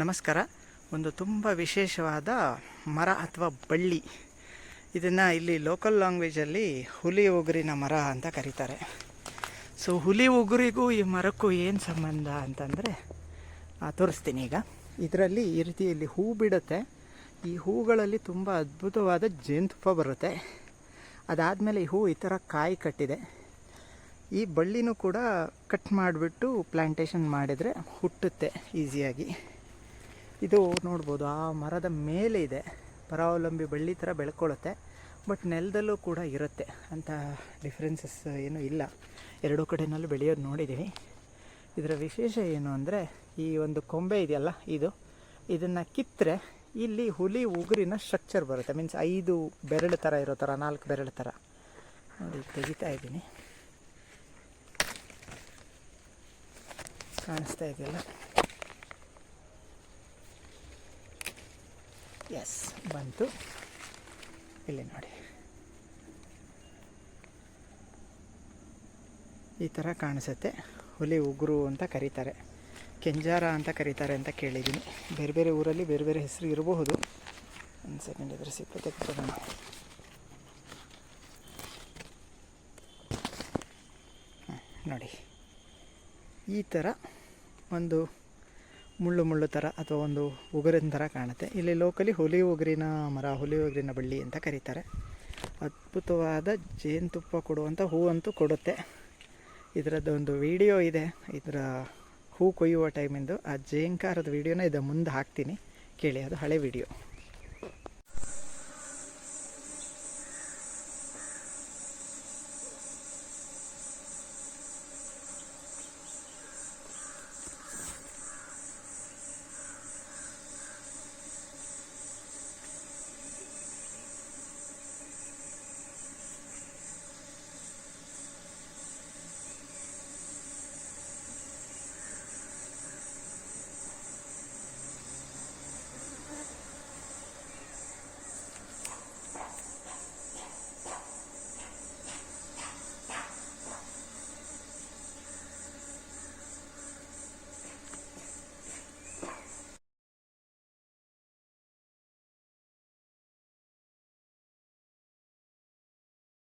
ನಮಸ್ಕಾರ. ಒಂದು ತುಂಬ ವಿಶೇಷವಾದ ಮರ ಅಥವಾ ಬಳ್ಳಿ. ಇದನ್ನು ಇಲ್ಲಿ ಲೋಕಲ್ ಲ್ಯಾಂಗ್ವೇಜಲ್ಲಿ ಹುಲಿ ಉಗುರಿನ ಮರ ಅಂತ ಕರೀತಾರೆ. ಸೊ ಹುಲಿ ಉಗುರಿಗೂ ಈ ಮರಕ್ಕೂ ಏನು ಸಂಬಂಧ ಅಂತಂದರೆ ತೋರಿಸ್ತೀನಿ ಈಗ. ಇದರಲ್ಲಿ ಈ ರೀತಿ ಇಲ್ಲಿ ಹೂ ಬಿಡುತ್ತೆ. ಈ ಹೂಗಳಲ್ಲಿ ತುಂಬ ಅದ್ಭುತವಾದ ಜೇನುತುಪ್ಪ ಬರುತ್ತೆ. ಅದಾದಮೇಲೆ ಈ ಹೂ ಈ ಥರ ಕಾಯಿ ಕಟ್ಟಿದೆ. ಈ ಬಳ್ಳಿನೂ ಕೂಡ ಕಟ್ ಮಾಡಿಬಿಟ್ಟು ಪ್ಲ್ಯಾಂಟೇಷನ್ ಮಾಡಿದರೆ ಹುಟ್ಟುತ್ತೆ ಈಸಿಯಾಗಿ ಇದು ನೋಡ್ಬೋದು, ಆ ಮರದ ಮೇಲೆ ಇದೆ. ಪರಾವಲಂಬಿ ಬಳ್ಳಿ ಥರ ಬೆಳ್ಕೊಳ್ಳುತ್ತೆ, ಬಟ್ ನೆಲದಲ್ಲೂ ಕೂಡ ಇರುತ್ತೆ. ಅಂತ ಡಿಫ್ರೆನ್ಸಸ್ ಏನೂ ಇಲ್ಲ. ಎರಡೂ ಕಡೆಯಲ್ಲೂ ಬೆಳೆಯೋದು ನೋಡಿದ್ದೀವಿ ಇದರ ವಿಶೇಷ ಏನು ಅಂದರೆ, ಈ ಒಂದು ಕೊಂಬೆ ಇದೆಯಲ್ಲ, ಇದು. ಇದನ್ನು ಕಿತ್ತರೆ ಇಲ್ಲಿ ಹುಲಿ ಉಗುರಿನ ಸ್ಟ್ರಕ್ಚರ್ ಬರುತ್ತೆ. ಮೀನ್ಸ್ ಐದು ಬೆರಳು ಥರ ಇರೋ ಥರ ನಾಲ್ಕು ಬೆರಳು ಥರ ನೋಡಿ ತೆಗಿತಾ ಇದ್ದೀನಿ. ಕಾಣಿಸ್ತಾ ಇದೆಯಲ್ಲ? ಎಸ್ ಬಂತು. ಇಲ್ಲಿ ನೋಡಿ. ಈ ಥರ ಕಾಣಿಸುತ್ತೆ. ಹುಲಿ, ಉಗುರು ಅಂತ ಕರೀತಾರೆ. ಕೆಂಜಾರ ಅಂತ ಕರೀತಾರೆ ಅಂತ ಕೇಳಿದ್ದೀನಿ. ಬೇರೆ ಬೇರೆ ಊರಲ್ಲಿ ಬೇರೆ ಬೇರೆ ಹೆಸರು ಇರಬಹುದು. ಒಂದು ಸೆಕೆಂಡ್ ಇದ್ರೆ ಸಿಕ್ಕುತ್ತೆ ಕೊಡೋಣ ನೋಡಿ. ಈ ಥರ ಒಂದು ಮುಳ್ಳು ಮುಳ್ಳು ಥರ ಅಥವಾ ಒಂದು ಉಗುರಿನ ಥರ ಕಾಣುತ್ತೆ. ಇಲ್ಲಿ ಲೋಕಲಿ ಹುಲಿ ಉಗುರಿನ ಮರ, ಹುಲಿ ಉಗುರಿನ ಬಳ್ಳಿ ಅಂತ ಕರೀತಾರೆ. ಅದ್ಭುತವಾದ ಜೇನುತುಪ್ಪ ಕೊಡುವಂಥ ಹೂವಂತೂ ಕೊಡುತ್ತೆ. ಇದರದ್ದು ಒಂದು ವಿಡಿಯೋ ಇದೆ. ಇದರ ಹೂ ಕೊಯ್ಯುವ ಟೈಮಿಂದು ಆ ಜೇಂಕಾರದ ವಿಡಿಯೋನ ಇದು ಮುಂದೆ ಹಾಕ್ತೀನಿ. ಕೇಳಿ, ಅದು ಹಳೆ ವಿಡಿಯೋ